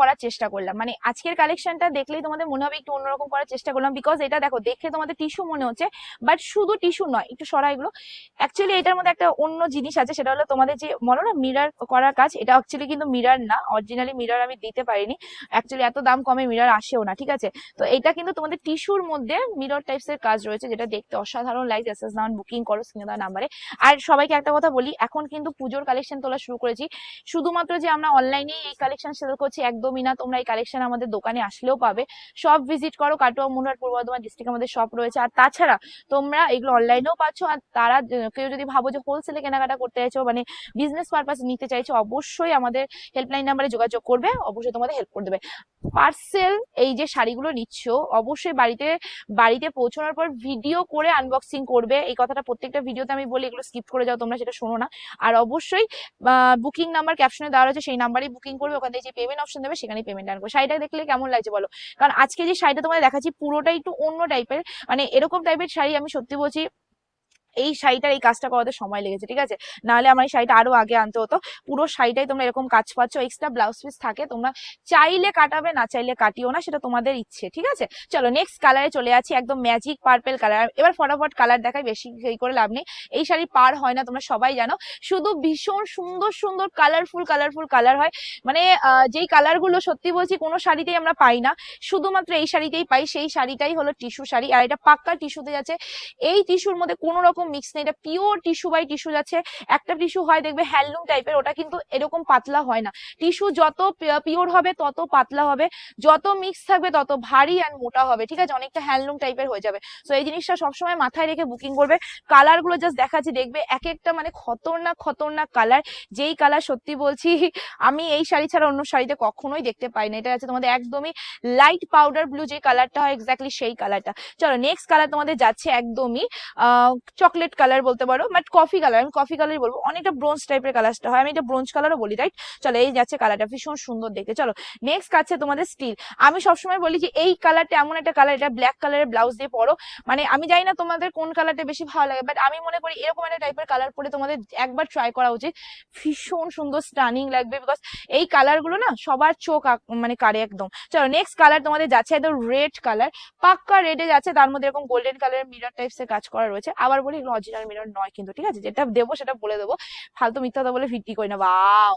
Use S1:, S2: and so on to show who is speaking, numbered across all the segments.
S1: করার চেষ্টা করলাম। মানে আজকের কালেকশনটা দেখলেই তোমাদের মনে হবে একটু অন্যরকম করার চেষ্টা করলাম বিকজ এটা দেখো দেখে তোমাদের টিস্যু মনে হচ্ছে বাট শুধু টিস্যু নয়, একটু সরা এগুলো। অ্যাকচুয়ালি এটার মধ্যে একটা অন্য জিনিস আছে, সেটা হলো তোমাদের যে, বলো না মিরার করার কাজ, এটা অ্যাকচুয়ালি কিন্তু মিরার না অরিজিনালি মিরার আমি দিতে পারিনি। অ্যাকচুয়ালি এত দাম কমে মিরার আসেও না, ঠিক আছে? তো এটা কিন্তু তোমাদের টিস্যুর মধ্যে মিরর টাইপস এর কাজ রয়েছে, যেটা দেখতে অসাধারণ লাগছে এসএস নাম বুকিং করো স্ক্রিনে নাম্বারে আর সবাইকে একটা কথা বলি, এখন কিন্তু পুজোর কালেকশন তোলা শুরু করেছি। শুধুমাত্র যে আমরা অনলাইনে এই কালেকশন সেল করছি একদমই না। তোমরা এই কালেকশন আমাদের দোকানে আসলেও পাবে। সব ভিজিট করো, কাটোয়া মুনার পূর্ব বর্ধমান ডিস্ট্রিক্ট আমাদের সব রয়েছে। আর তাছাড়া তোমরা এগুলো অনলাইনেও পাচ্ছ। আর তারা কেউ যদি ভাবো যে হোলসেলে কেনাকাটা করতে চাইছো মানে বিজনেস পারপাস নিতে চাইছো, অবশ্যই আমাদের হেল্পলাইন নাম্বারে যোগাযোগ করবে। অবশ্যই তোমাদের হেল্প করে দেবে। পার্সেল এই যে শাড়িগুলো নিচ্ছ, অবশ্যই বাড়িতে বাড়িতে পৌঁছানোর পর ভিডিও করে আনবক্সিং করবে। এই কথাটা প্রত্যেকটা ভিডিওতে আমি বলি, এগুলো স্কিপ করে যাও, তোমরা সেটা শোনো না। আর অবশ্যই বুকিং নাম্বার ক্যাপশনে দেওয়া রয়েছে, সেই নাম্বারেই বুকিং করবে। ওখান থেকে যে পেমেন্ট অপশন দেবে, সেখানেই পেমেন্ট আনব শাড়িটা দেখলে কেমন লাগছে বলো? কারণ আজকে যে শাড়িটা তোমাদের দেখাচ্ছি, পুরোটাই একটু অন্য টাইপের মানে এরকম টাইপের শাড়ি আমি সত্যি বলছি এই শাড়িটার এই কাজটা করাতে সময় লেগেছে, ঠিক আছে? নাহলে আমার এই শাড়িটা আরও আগে আনতে হতো। পুরো শাড়িটাই তোমরা এরকম কাজ পাচ্ছ এক্সট্রা ব্লাউজ পিস থাকে, তোমরা চাইলে কাটাবে, না চাইলে কাটিও না, সেটা তোমাদের ইচ্ছে, ঠিক আছে? চলো নেক্সট কালারে চলে আছি একদম ম্যাজিক পার্পেল কালার এবার ফটাফট কালার দেখাই, বেশি এই করে লাভ নেই। এই শাড়ি পার হয় না, তোমরা সবাই জানো। শুধু ভীষণ সুন্দর সুন্দর কালারফুল কালারফুল কালার হয়। মানে যেই কালারগুলো সত্যি বলছি, কোনো শাড়িতেই আমরা পাই না। শুধুমাত্র এই শাড়িতেই পাই, সেই শাড়িটাই হলো টিস্যু শাড়ি, আর এটা পাক্কা টিস্যুতে যাচ্ছে। এই টিস্যুর মধ্যে কোনো রকম মিক্স নেই। এটা পিওর টিস্যু বাই টিস্যু যাচ্ছে। একটা টিস্যু হয়, দেখবে হ্যান্ডলুম টাইপের ওটা কিন্তু এরকম পাতলা হয় না। টিস্যু যত পিওর হবে, তত পাতলা হবে। যত মিক্স থাকবে, তত ভারী আর মোটা হবে। ঠিক আছে? অনেকটা হ্যান্ডলুম টাইপের হয়ে যাবে। তো এই জিনিসটা সবসময় মাথায় রেখে বুকিং করবে। কালারগুলো জাস্ট দেখাচ্ছি। দেখবে এক একটা মানে খতরনাক খতরনাক কালার যেই কালার সত্যি বলছি, আমি এই শাড়ি ছাড়া অন্য শাড়িতে কখনোই দেখতে পাই না। এটা আছে তোমাদের একদমই লাইট পাউডার ব্লু যে কালারটা হয় এক্স্যাক্টলি সেই কালারটা চলো নেক্সট কালার তোমাদের যাচ্ছে একদমই চকলেট কালার বলতে পারো বাট কফি কালার আমি কফি কালারই বলব। অনেকটা ব্রোঞ্জ টাইপের কালারটা হয়, আমি এটা ব্রোঞ্জ কালারও বলি রাইট চলো, এই যাচ্ছে কালারটা ভীষণ সুন্দর দেখতে। চলো নেক্সট কাছে তোমাদের স্টিল আমি সবসময় বলি যে, এই কালারটা এমন একটা কালার এটা ব্ল্যাক কালারের ব্লাউজ দিয়ে পরো। মানে আমি জানি না তোমাদের কোন কালারটা বেশি ভালো লাগে বাট আমি মনে করি এরকম একটা টাইপের কালার পরে তোমাদের একবার ট্রাই করা উচিত। ভীষণ সুন্দর স্টানিং লাগবে বিকজ এই কালারগুলো না সবার চোখ মানে কারে একদম। চলো নেক্সট কালার তোমাদের যাচ্ছে একদম রেড কালার পাক্কা রেডে যাচ্ছে, তার মধ্যে এরকম গোল্ডেন কালারের মিরর টাইপস এর কাজ করা রয়েছে। আবার বলি এগুলো অরিজিনাল মিরর নয় কিন্তু, ঠিক আছে? যেটা দেবো সেটা বলে দেবো। ফালতু মিথ্যা কথা বলে ভিত্তি করি না। বাও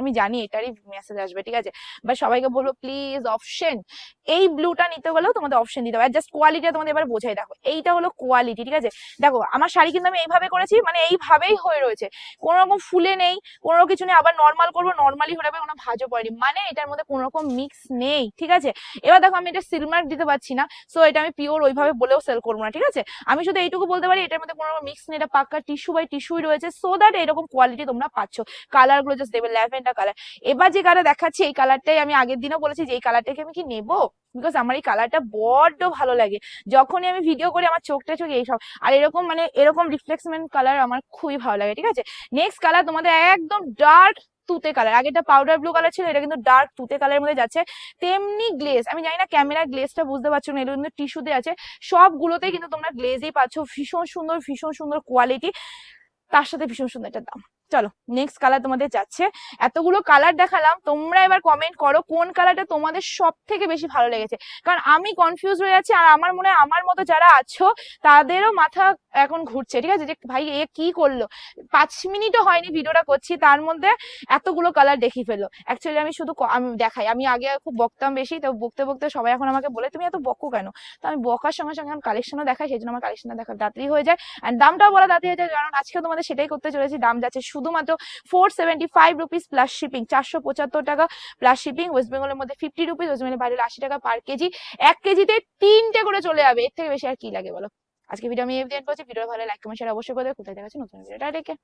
S1: আমি জানি এটারই মেসেজ আসবে, ঠিক আছে? বা সবাইকে বলব প্লিজ অপশন এই ব্লুটা নিতে গেলেও তোমাদের অপশন দিতে হবে। জাস্ট কোয়ালিটিটা তোমাদের এবার বোঝাই, দেখো, এইটা হলো কোয়ালিটি ঠিক আছে? দেখো, আমার শাড়ি কিন্তু আমি এইভাবে করেছি মানে এইভাবেই হয়ে রয়েছে। কোনো রকম ফুলে নেই, কোনো কিছু নেই, আবার নর্মাল করব নর্মালি হয়ে যাবে কোনো ভাজও পড়েনি। মানে এটার মধ্যে কোনো রকম মিক্স নেই, ঠিক আছে? এবার দেখো, আমি এটা সিলমার্ক দিতে পারছি না সো এটা আমি পিওর ওইভাবে বলেও সেল করব না, ঠিক আছে? আমি শুধু এইটুকু বলতে পারি, এটার মধ্যে কোনো রকম মিক্স নেই, এটা পাক্কা টিস্যু বাই টিস্যুই রয়েছে সো দ্যাট এরকম কোয়ালিটি তোমরা পাচ্ছ। কালারগুলো জাস্ট দেবে ল্যাভেন্ডার কালার এবার যে কালার দেখাচ্ছি, এই কালারটাই আমি আগের দিনও বলেছি যে এই কালারটাকে আমি কি নেব? বিকজ আমার এই কালারটা বড্ড ভালো লাগে। যখনই আমি ভিডিও করি, আমার চোখটা চোখ এইসব আর এরকম মানে এরকম রিফ্লেক্সমেন্ট কালার আমার খুবই ভালো লাগে, ঠিক আছে? নেক্সট কালার তোমাদের একদম ডার্ক তুতে কালার আগেটা পাউডার ব্লু কালার ছিল, এটা কিন্তু ডার্ক তুতে কালারের মধ্যে যাচ্ছে। তেমনি গ্লেজ আমি জানি না ক্যামেরা গ্লেজটা বুঝতে পারছ না, এগুলো কিন্তু টিস্যুতে আছে। সবগুলোতেই কিন্তু তোমরা গ্লেজই পাচ্ছ। ভীষণ সুন্দর ভীষণ সুন্দর কোয়ালিটি তার সাথে ভীষণ সুন্দর একটা দাম। চলো নেক্সট কালার তোমাদের যাচ্ছে। এতগুলো কালার দেখালাম, তোমরা এবার কমেন্ট করো কোন কালারটা তোমাদের সব থেকে বেশি ভালো লেগেছে। কারণ আমি কনফিউজ হয়ে যাচ্ছি, আর আমার মনে হয় আমার মতো যারা আছো, তাদেরও মাথা এখন ঘুরছে, ঠিক আছে? যে ভাই, এ কি করল? পাঁচ মিনিটও হয়নি ভিডিওটা করছি, তার মধ্যে এতগুলো কালার দেখি ফেলল। অ্যাকচুয়ালি আমি শুধু আমি দেখাই, আমি আগে খুব বকতাম বেশি, তো বকতে বকতে সবাই এখন আমাকে বলে, তুমি এত বকো কেন? তো আমি বকার সঙ্গে সঙ্গে আমি কালেকশনও দেখাই, সেই জন্য আমার কালেকশনটা দেখা তাড়াতাড়ি হয়ে যায়। অ্যান্ড দামটাও বলা তাড়াতাড়ি হয়ে যায়, কারণ আজকে তোমাদের সেটাই করতে চলেছি, দাম যাচ্ছে শুধুমাত্র four seventy five rupees plus shipping চারশো পঁচাত্তর টাকা প্লাস শিপিং ওয়েস্ট বেঙ্গলের মধ্যে ফিফটি রুপিস ওয়েস্ট বেঙ্গলের বাইরে আশি টাকা পার কেজি। এক কেজিতে তিনটে করে চলে যাবে। এর থেকে বেশি আর কি লাগে বলো? আজকে ভিডিও আমি এফ করছি। ভিডিও ভালো লাইক কমেন্ট শেয়ার অবশ্যই করে কোথায় দেখাচ্ছি, নতুন ভিডিওটা রেখে